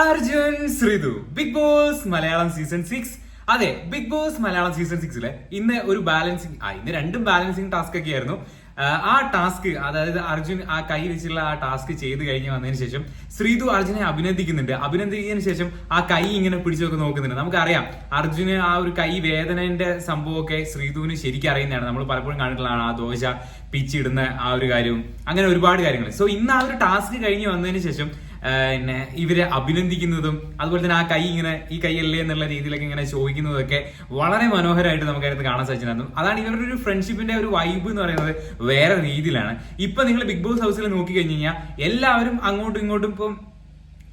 Arjun Sreethu. Bigg Boss Malayalam season six അതെ Bigg Boss Malayalam season സിക്സിലെ ഇന്ന് ഒരു ബാലൻസിങ് ആ ഇന്ന് രണ്ടും ബാലൻസിങ് ടാസ്ക് ഒക്കെ ആയിരുന്നു. ആ, ടാസ്ക് അതായത് അർജുൻ ആ കൈ വെച്ചുള്ള ആ ടാസ്ക് ചെയ്ത് കഴിഞ്ഞ് വന്നതിന് ശേഷം ശ്രീതു അർജുനെ അഭിനന്ദിക്കുന്നുണ്ട്. അഭിനന്ദിക്കുന്നതിന് ശേഷം ആ കൈ ഇങ്ങനെ പിടിച്ചൊക്കെ നോക്കുന്നുണ്ട്. നമുക്കറിയാം അർജുന് ആ ഒരു കൈ വേദനന്റെ സംഭവമൊക്കെ ശ്രീതുവിന് ശരിക്കും അറിയുന്നതാണ്. നമ്മൾ പലപ്പോഴും കണ്ടിട്ടുള്ളതാണ് ആ ദോശ പിച്ചിടുന്ന ആ ഒരു കാര്യവും. അങ്ങനെ ഒരുപാട് കാര്യങ്ങൾ. സോ ഇന്ന് ആ ഒരു ടാസ്ക് കഴിഞ്ഞ് വന്നതിന് ശേഷം പിന്നെ ഇവരെ അഭിനന്ദിക്കുന്നതും അതുപോലെ തന്നെ ആ കൈ ഇങ്ങനെ ഈ കൈ അല്ലേ എന്നുള്ള രീതിയിലൊക്കെ ഇങ്ങനെ ചോദിക്കുന്നതൊക്കെ വളരെ മനോഹരമായിട്ട് നമുക്ക് അതിനകത്ത് കാണാൻ സാധിച്ചിരുന്നു അതാണ് ഇവരുടെ ഒരു ഫ്രണ്ട്ഷിപ്പിന്റെ ഒരു വൈബ് എന്ന് പറയുന്നത് വേറെ രീതിയിലാണ്. ഇപ്പൊ നിങ്ങൾ ബിഗ് ബോസ് ഹൗസിൽ നോക്കി കഴിഞ്ഞു കഴിഞ്ഞാൽ എല്ലാവരും അങ്ങോട്ടും ഇങ്ങോട്ടും ഇപ്പം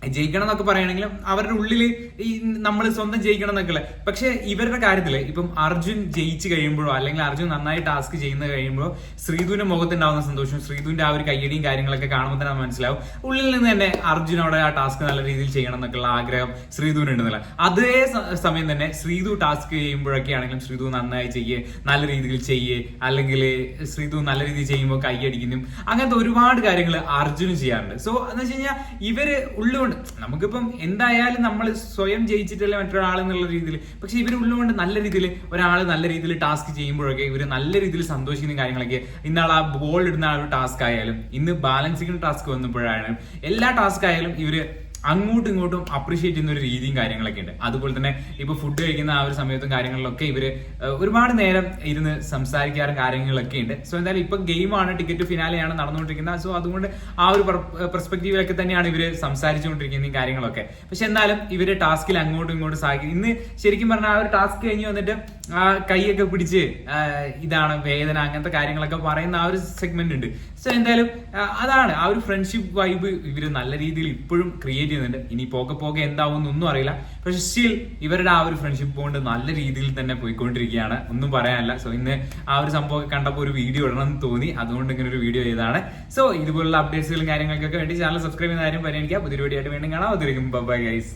ജയിക്കണം എന്നൊക്കെ പറയുകയാണെങ്കിലും അവരുടെ ഉള്ളിൽ ഈ നമ്മൾ സ്വന്തം ജയിക്കണം എന്നൊക്കെ പക്ഷെ ഇവരുടെ കാര്യത്തിൽ ഇപ്പം അർജുൻ ജയിച്ചു കഴിയുമ്പോഴോ അല്ലെങ്കിൽ അർജുൻ നന്നായി ടാസ്ക് ചെയ്യുന്ന കഴിയുമ്പോൾ ശ്രീധുവിന്റെ മുഖത്തുണ്ടാവുന്ന സന്തോഷം ശ്രീധുവിന്റെ ആ ഒരു കയ്യടിയും കാര്യങ്ങളൊക്കെ കാണുമ്പോൾ തന്നെ മനസ്സിലാവും. ഉള്ളിൽ നിന്ന് തന്നെ അർജുനോടെ ആ ടാസ്ക് നല്ല രീതിയിൽ ചെയ്യണം എന്നൊക്കെയുള്ള ആഗ്രഹം ശ്രീധുവിനുണ്ടെന്നുള്ള അതേ സമയം തന്നെ ശ്രീധു ടാസ്ക് ചെയ്യുമ്പോഴൊക്കെ ആണെങ്കിലും ശ്രീധു നന്നായി ചെയ്യേ നല്ല രീതിയിൽ ചെയ്യേ അല്ലെങ്കിൽ ശ്രീധു നല്ല രീതിയിൽ ചെയ്യുമ്പോൾ കൈയടിക്കുന്നു അങ്ങനത്തെ ഒരുപാട് കാര്യങ്ങൾ അർജുനും ചെയ്യാറുണ്ട്. സോ എന്ന് വെച്ച് കഴിഞ്ഞാൽ ഇവർ ഉള്ളുകൊണ്ട് നമുക്കിപ്പം എന്തായാലും നമ്മൾ സ്വയം ജയിച്ചിട്ടല്ല മറ്റൊരാൾ എന്നുള്ള രീതിയിൽ. പക്ഷെ ഇവർ ഉള്ളുകൊണ്ട് നല്ല രീതിയിൽ ഒരാൾ നല്ല രീതിയിൽ ടാസ്ക് ചെയ്യുമ്പോഴൊക്കെ ഇവർ നല്ല രീതിയിൽ സന്തോഷിക്കുന്ന കാര്യങ്ങളൊക്കെ ഇന്നാൾ ആ ബോൾ ഇടുന്ന ആ ഒരു ടാസ്ക് ആയാലും ഇന്ന് ബാലൻസിങ് ടാസ്ക് വന്നപ്പോഴായാലും എല്ലാ ടാസ്ക് ആയാലും ഇവർ അങ്ങോട്ടും ഇങ്ങോട്ടും അപ്രീഷിയേറ്റ് ചെയ്യുന്ന ഒരു രീതിയും കാര്യങ്ങളൊക്കെ ഉണ്ട്. അതുപോലെ തന്നെ ഇപ്പൊ ഫുഡ് കഴിക്കുന്ന ആ ഒരു സമയത്തും കാര്യങ്ങളിലൊക്കെ ഇവർ ഒരുപാട് നേരം ഇരുന്ന് സംസാരിക്കാറും കാര്യങ്ങളൊക്കെ ഉണ്ട്. സോ എന്തായാലും ഇപ്പൊ ഗെയിമാണ് ടിക്കറ്റ് ഫിനാലെയാണ് നടന്നുകൊണ്ടിരിക്കുന്നത്. സോ അതുകൊണ്ട് ആ ഒരു പെർസ്പെക്റ്റീവിലൊക്കെ തന്നെയാണ് ഇവർ സംസാരിച്ചുകൊണ്ടിരിക്കുന്നതും കാര്യങ്ങളൊക്കെ. പക്ഷെ എന്നാലും ഇവർ ടാസ്കിൽ അങ്ങോട്ടും ഇങ്ങോട്ടും സഹായിക്കും. ഇന്ന് ശരിക്കും പറഞ്ഞാൽ ആ ഒരു ടാസ്ക് കഴിഞ്ഞ് വന്നിട്ട് ആ കൈയൊക്കെ പിടിച്ച് ഇതാണ് വേദന അങ്ങനത്തെ കാര്യങ്ങളൊക്കെ പറയുന്ന ആ ഒരു സെഗ്മെന്റ് ഉണ്ട്. സോ എന്തായാലും അതാണ് ആ ഒരു ഫ്രണ്ട്ഷിപ്പ് വൈബ് ഇവർ നല്ല രീതിയിൽ ഇപ്പോഴും ക്രിയേറ്റ് ചെയ്യുന്നുണ്ട്. ഇനി പോകെ പോകെ എന്താവും എന്നൊന്നും അറിയില്ല. പക്ഷെ സ്റ്റിൽ ഇവരുടെ ആ ഒരു ഫ്രണ്ട്ഷിപ്പ് കൊണ്ട് നല്ല രീതിയിൽ തന്നെ പോയിക്കൊണ്ടിരിക്കുകയാണ്. ഒന്നും പറയാനല്ല. സോ ഇന്ന് ആ ഒരു സംഭവം കണ്ടപ്പോൾ ഒരു വീഡിയോ ഇടണം എന്ന് തോന്നി. അതുകൊണ്ട് ഇങ്ങനെ ഒരു വീഡിയോ ചെയ്തതാണ്. സോ ഇതുപോലുള്ള അപ്ഡേറ്റ്സുകളും കാര്യങ്ങൾക്കൊക്കെ വേണ്ടി ചാനൽ സബ്സ്ക്രൈബ് ചെയ്യുന്ന കാര്യം പരിഗണിക്കുക. പുതിയൊരു വീഡിയോ ആയിട്ട് വീണ്ടും കാണാം. അതിരിക്കും ബൈ ഗൈസ്